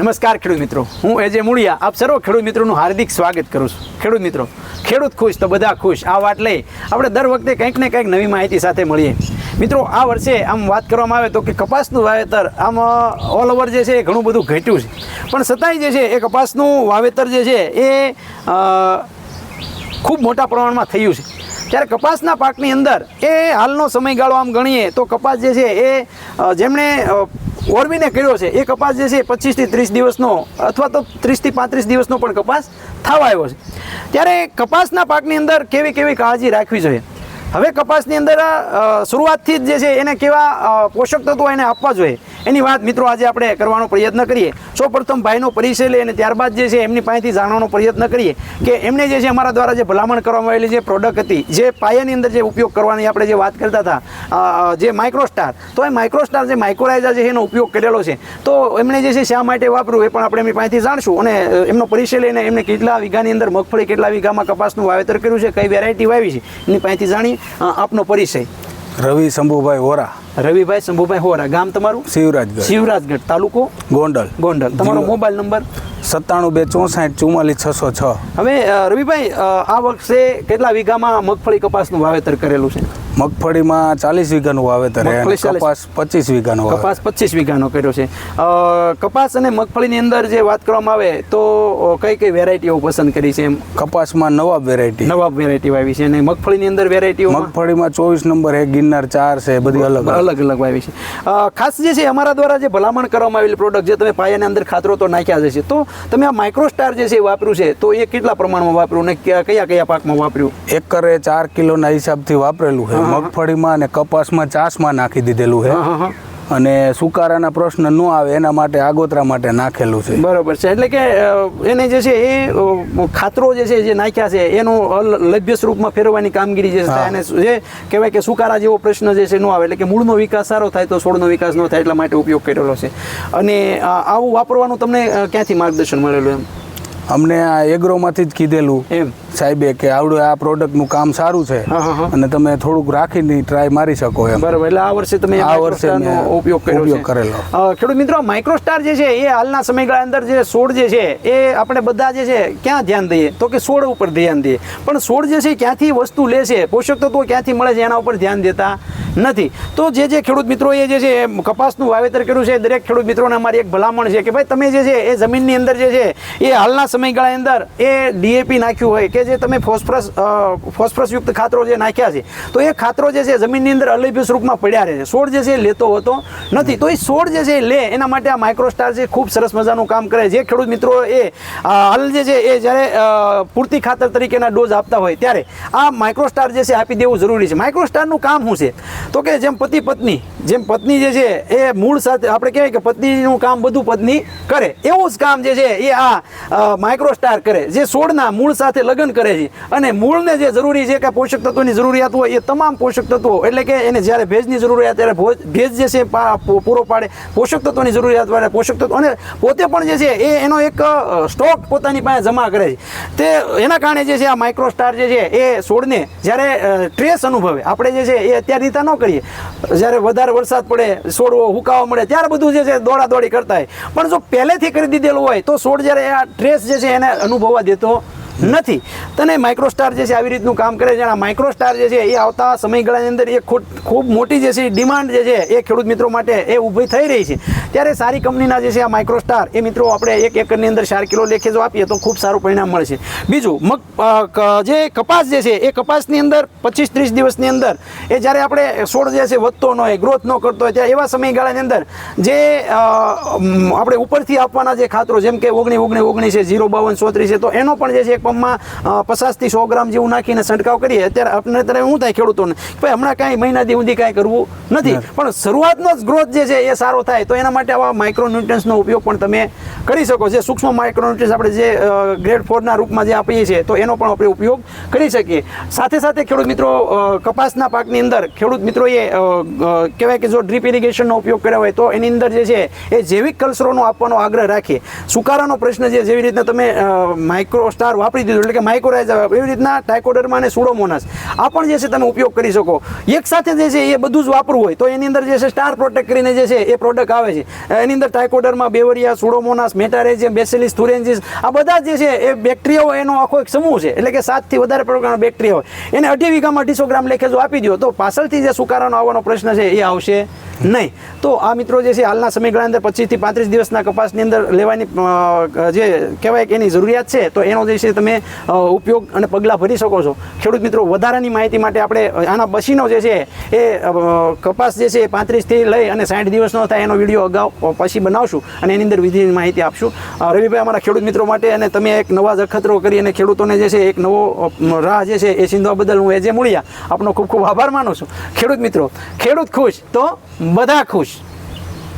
નમસ્કાર ખેડૂત મિત્રો. હું એજે મૂળિયા. આપ સર્વ ખેડૂત મિત્રોનું હાર્દિક સ્વાગત કરું છું. ખેડૂત મિત્રો, ખેડૂત ખુશ તો બધા ખુશ. આ વાત લઈ આપણે દર વખતે કંઈક ને કંઈક નવી માહિતી સાથે મળીએ. મિત્રો, આ વર્ષે આમ વાત કરવામાં આવે તો કે કપાસનું વાવેતર આમ ઓલ ઓવર જે છે એ ઘણું બધું ઘટ્યું છે. પણ છતાંય જે છે એ કપાસનું વાવેતર જે છે એ ખૂબ મોટા પ્રમાણમાં થયું છે. ત્યારે કપાસના પાકની અંદર એ હાલનો સમયગાળો આમ ગણીએ તો કપાસ જે છે એ જેમણે ઓરવીને કર્યો છે. એ કપાસ જે છે પચીસથી ત્રીસ દિવસનો અથવા તો ત્રીસથી પાંત્રીસ દિવસનો પણ કપાસ થવા આવ્યો છે. ત્યારે કપાસના પાકની અંદર કેવી કેવી કાળજી રાખવી જોઈએ? હવે કપાસની અંદર શરૂઆતથી જ જે છે એને કેવા પોષક તત્વો એને આપવા જોઈએ? એની વાત મિત્રો આજે આપણે કરવાનો પ્રયત્ન કરીએ. સૌપ્રથમ ભાઈનો પરિચય લઈએ અને ત્યારબાદ જે છે એમની પાસેથી જાણવાનો પ્રયત્ન કરીએ કે એમને જે છે અમારા દ્વારા જે ભલામણ કરવામાં આવેલી જે પ્રોડક્ટ હતી, જે પાયાની અંદર જે ઉપયોગ કરવાની આપણે જે વાત કરતા હતા જે માઇક્રોસ્ટાર તો એ માઇક્રોસ્ટાર જે માઇક્રોરાઇઝા છે એનો ઉપયોગ કરેલો છે. તો એમણે જે છે શા માટે વાપરવું એ પણ આપણે એમની પાસેથી જાણશું અને એમનો પરિચય લઈને એમને કેટલા વીઘાની અંદર મગફળી કેટલા વીઘામાં કપાસનું વાવેતર કર્યું છે, કઈ વેરાયટી વાવી છે એની પાસેથી જાણી આપનો પરિચય. રવિ શંભુભાઈ હોરા રવિભાઈ શંભુભાઈ હોરા ગામ તમારું? શિવરાજગઢ. શિવરાજગઢ તાલુકો? ગોંડલ. ગોંડલ. તમારો મોબાઈલ નંબર? સત્તાણું બે ચોસાઠ ચુમ્માલીસ છસો છ. હવે રવિભાઈ આ વર્ષે કેટલા વીઘામાં મગફળી કપાસનું વાવેતર કરેલું છે? મગફળીમાં ચાલીસ વીઘાનું વાવેતર છે અને મગફળી 40. કપાસ પચીસ વીઘાનો કપાસ પચીસ વીઘાનો કર્યો છે. કપાસ અને મગફળીની અંદર જે વાત કરવામાં આવે તો કઈ કઈ વેરાયટીઓ પસંદ કરી છે એમ? કપાસમાં નવા વેરાયટી નવાબ વેરાયટી વાવી છે અને મગફળીની અંદર વેરાયટીઓ મગફળીમાં ચોવીસ નંબર એક ગિરનાર ચાર છે બધી અલગ અલગ. અલગ વાવી છે. ખાસ જે છે અમારા દ્વારા જે ભલામણ કરવામાં આવેલી પ્રોડક્ટ જે તમે પાયાની અંદર ખાતરો તો નાખ્યા જ છે તો તમે આ માઇક્રોસ્ટાર જે છે એ વાપર્યું છે તો એ કેટલા પ્રમાણમાં વાપર્યું અને કયા કયા કયા પાકમાં વાપર્યું? એકરે ચાર કિલોના હિસાબથી વાપરેલું છે. મગફળીમાં અને કપાસમાં ચાસમાં નાખી દીધેલું છે. અને સુકારાના પ્રશ્ન ન આવે એના માટે આગોતરા માટે નાખેલું છે. બરોબર છે. એટલે કે એને જે છે એ ખાતરો જે છે જે નાખ્યા છે એનું લભ્ય સ્વરૂપમાં ફેરવવાની કામગીરી જે છે. એને જે કહેવાય કે સુકારા જેવો પ્રશ્ન જે છે ન આવે. એટલે કે મૂળનો વિકાસ સારો થાય તો છોડનો વિકાસ ન થાય એટલા માટે ઉપયોગ કરેલો છે. અને આવું વાપરવાનું તમને ક્યાંથી માર્ગદર્શન મળેલું એમ? અમને આ એગ્રોમાંથી જ કીધેલું એમ? સાહેબે કે આવડું આ પ્રોડક્ટનું કામ સારું છે. અને તમે થોડુંક રાખીને ટ્રાય મારી શકો એમ. બરાબર એટલે આ વર્ષે તમે આ વર્ષે ઉપયોગ કર્યો ઉપયોગ કરેલો. ખેડૂત મિત્રો માઇક્રોસ્ટાર જે છે એ હાલના સમયગાળા અંદર જે છોડ જે છે એ આપણે બધા જે છે ક્યાં ધ્યાન દઈએ? તો કે છોડ ઉપર ધ્યાન દઈએ. પણ છોડ જે છે ક્યાંથી વસ્તુ લે છે? પોષક તત્વો ક્યાંથી મળે છે એના ઉપર ધ્યાન દેતા નથી. તો જે જે ખેડૂત મિત્રોએ જે છે એ કપાસનું વાવેતર કર્યું છે દરેક ખેડૂત મિત્રોને અમારી એક ભલામણ છે કે ભાઈ તમે જે છે એ જમીનની અંદર જે છે એ હાલના સમયગાળાની અંદર એ ડીએપી નાખ્યું હોય કે જે તમે ફોસ્ફરસ ફોસ્ફરસયુક્ત ખાતરો જે નાખ્યા છે, તો એ ખાતરો જે છે જમીનની અંદર અલભ્ય સ્વરૂપમાં પડ્યા રહે છે. છોડ જે છે એ લેતો હોતો નથી. તો એ છોડ જે છે એ લે, એના માટે આ માઇક્રોસ્ટાર છે ખૂબ સરસ મજાનું કામ કરે જે ખેડૂત મિત્રો એ હાલ જે છે એ જ્યારે પૂરતી ખાતર તરીકેના ડોઝ આપતા હોય ત્યારે આ માઇક્રોસ્ટાર જે છે આપી દેવું જરૂરી છે. માઇક્રોસ્ટારનું કામ શું છે? તો કે જેમ પતિ પત્ની, જેમ પત્ની જે છે એ મૂળ સાથે, આપણે કહેવાય કે પત્નીનું કામ બધું પત્ની કરે. એવું જ કામ જે છે એ આ માઇક્રોસ્ટાર કરે, જે છોડના મૂળ સાથે લગ્ન કરે છે. અને મૂળને જે જરૂરી છે કે પોષક તત્વોની જરૂરિયાત હોય, એ તમામ પોષક તત્વો, એટલે કે એને જ્યારે ભેજની જરૂરિયાત, ત્યારે ભોજ- જે છે પૂરો પાડે, પોષક તત્વોની જરૂરિયાત પાડે પોષક તત્વો, અને પોતે પણ જે છે, એ એનો એક સ્ટોક પોતાની પાસે જમા કરે છે. તે એના કારણે જે છે, આ માઇક્રોસ્ટાર જે છે, એ છોડને જ્યારે ટ્રેસ અનુભવે, આપણે જે છે, એ અત્યારે રીતે ન કરીએ. જ્યારે વધારે વરસાદ પડે છોડવો હુકાવા મળે, ત્યારે બધું જે છે દોડા દોડી કરતા હોય. પણ જો પહેલેથી કરી દીધેલું હોય, તો છોડ જ્યારે આ ટ્રેસ જે છે એને અનુભવવા દેતો નથી. તને માઇક્રોસ્ટાર જે છે આવી રીતનું કામ કરે છે આ માઇક્રોસ્ટાર જે છે એ આવતા સમયગાળાની અંદર એ ખૂબ મોટી જે છે ડિમાન્ડ જે છે એ ખેડૂત મિત્રો માટે એ ઊભી થઈ રહી છે. ત્યારે સારી કંપનીના જે છે આ માઇક્રોસ્ટાર એ મિત્રો આપણે એક એકરની અંદર ચાર કિલો લેખે જો આપીએ તો ખૂબ સારું પરિણામ મળશે. બીજું, મગ જે કપાસ જે છે એ કપાસની અંદર પચીસ ત્રીસ દિવસની અંદર એ જ્યારે આપણે છોડ જે છે વધતો ન હોય ગ્રોથ ન કરતો હોય, ત્યારે એવા સમયગાળાની અંદર જે આપણે ઉપરથી આપવાના જે ખાતરો જેમ કે ઓગણી ઓગણી ઓગણી છે ઝીરો બાવન, ચોત્રીસ છે, તો એનો પણ જે છે એક પંપમાં પચાસથી સો ગ્રામ જેવું નાખીને છંટકાવ કરીએ અત્યારે આપણે અત્યારે શું થાય ખેડૂતોને? ભાઈ હમણાં કાંઈ મહિના દી સુધી કાંઈ કરવું નથી. પણ શરૂઆતનો જ ગ્રોથ જે છે એ સારો થાય તો એના માટે આવા માઇક્રોન્યુટ્રન્સનો ઉપયોગ પણ તમે કરી શકો જે સૂક્ષ્મ માઇક્રોન્યુટ્રન્સ આપણે જે ગ્રેડ ફોરના રૂપમાં જે આપીએ છીએ તો એનો પણ આપણે ઉપયોગ કરી શકીએ. સાથે સાથે ખેડૂત મિત્રો કપાસના પાકની અંદર ખેડૂત મિત્રોએ કહેવાય કે જો ડ્રીપ ઇરિગેશનનો ઉપયોગ કર્યો હોય તો એની અંદર જે છે એ જૈવિક કલ્ચરોનો આપવાનો આગ્રહ રાખીએ. સુકારાનો પ્રશ્ન છે જેવી રીતના તમે માઇક્રો સ્ટાર વાપરી દીધું એટલે કે માઇક્રોરાઇઝ એવી રીતના ટાઇકોડરમાં અને સુડોમોનાસ આ પણ જે છે તમે ઉપયોગ કરી શકો. એક સાથે જે છે એ બધું જ વાપરવું હોય તો એની અંદર જે છે સ્ટાર પ્રોટેક્ટ કરીને જે છે એ પ્રોડક્ટ આવે છે. એની અંદર ટાઇકોડરમાં બેવરિયા સુડોમોનાસ મેટારેજિયમ બેસેલિસ થુરેન્જીસ આ બધા જે છે એ બેક્ટેરિયાઓ એનો આખો એક સમૂહ છે. એટલે કે સાતથી વધારે પ્રકારના બેક્ટેરિયા હોય. એને અઢી વીઘામાં અઢીસો ગ્રામ લેખે જો આપી દો તો પાછળથી જે સુકારાનો આવવાનો પ્રશ્ન છે એ આવશે નહીં. તો આ મિત્રો જે છે હાલના સમયગાળા અંદર પચીસથી પાંત્રીસ દિવસના કપાસની અંદર લેવાની જે કહેવાય કે એની જરૂરિયાત છે તો એનો જે છે તમે ઉપયોગ અને પગલાં ભરી શકો છો. ખેડૂત મિત્રો, વધારાની માહિતી માટે આપણે આના બસીનો જે છે, એ કપાસ જે છે એ પાંત્રીસથી લઈ અને સાઠ દિવસનો થાય એનો વીડિયો અગાઉ પછી બનાવશું અને એની અંદર વિધિની માહિતી આપશું. રવિભાઈ, અમારા ખેડૂત મિત્રો માટે અને તમે એક નવા જ કરી અને ખેડૂતોને જે છે, એક નવો રાહ જે છે એ સિંધવા બદલ હું એ જે મૂળ્યા, આપનો ખૂબ ખૂબ આભાર માનું છું. ખેડૂત મિત્રો, ખેડૂત ખુશ તો બધા ખુશ.